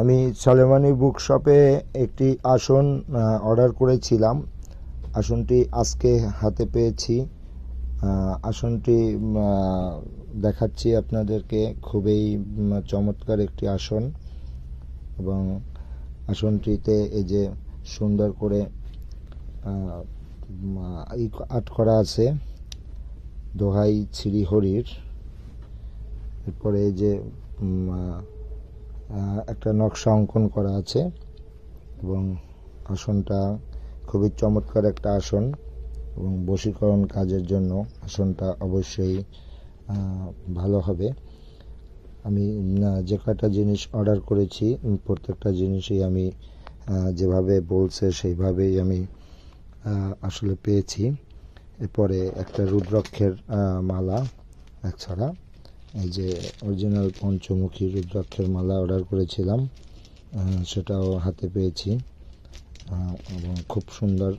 আমি সালেমানি বুক শপে একটি আসন অর্ডার করেছিলাম। আসনটি আজকে হাতে পেয়েছি। আসনটি দেখাচ্ছি আপনাদেরকে। খুবই চমৎকার একটি আসন এবং আসনটিতে এই যে সুন্দর করে আর্ট করা আছে, দোহাই শ্রীহরির। এরপরে এই যে একটা নকশা অঙ্কন করা আছে এবং আসনটা খুবই চমৎকার একটা আসন এবং বশীকরণ কাজের জন্য আসনটা অবশ্যই ভালো হবে। আমি যে কয়টা জিনিস অর্ডার করেছি, প্রত্যেকটা জিনিসই আমি যেভাবে বলছে সেইভাবেই আমি আসলে পেয়েছি। এরপরে একটা রুদ্রক্ষের মালা এছাড়া এই যে অরিজিনাল পঞ্চমুখী রুদ্রাক্ষের মালা অর্ডার করেছিলাম সেটাও হাতে পেয়েছি এবং খুব সুন্দর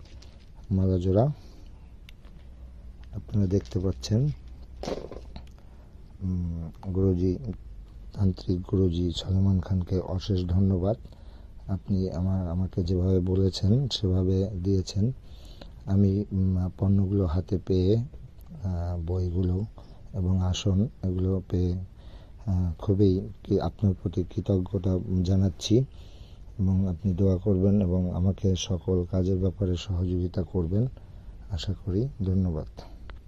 মালা জোড়া আপনারা দেখতে পাচ্ছেন। গুরুজি, তান্ত্রিক গুরুজি সলমান খানকে অশেষ ধন্যবাদ। আপনি আমার, আমাকে যেভাবে বলেছেন, সেভাবে দিয়েছেন। আমি পণ্যগুলো হাতে পেয়ে বইগুলো এবং আসন এগুলো পেয়ে খুবই কি আপনার প্রতি কৃতজ্ঞতা জানাচ্ছি এবং আপনি দোয়া করবেন এবং আমাকে সকল কাজের ব্যাপারে সহযোগিতা করবেন। আশা করি ধন্যবাদ।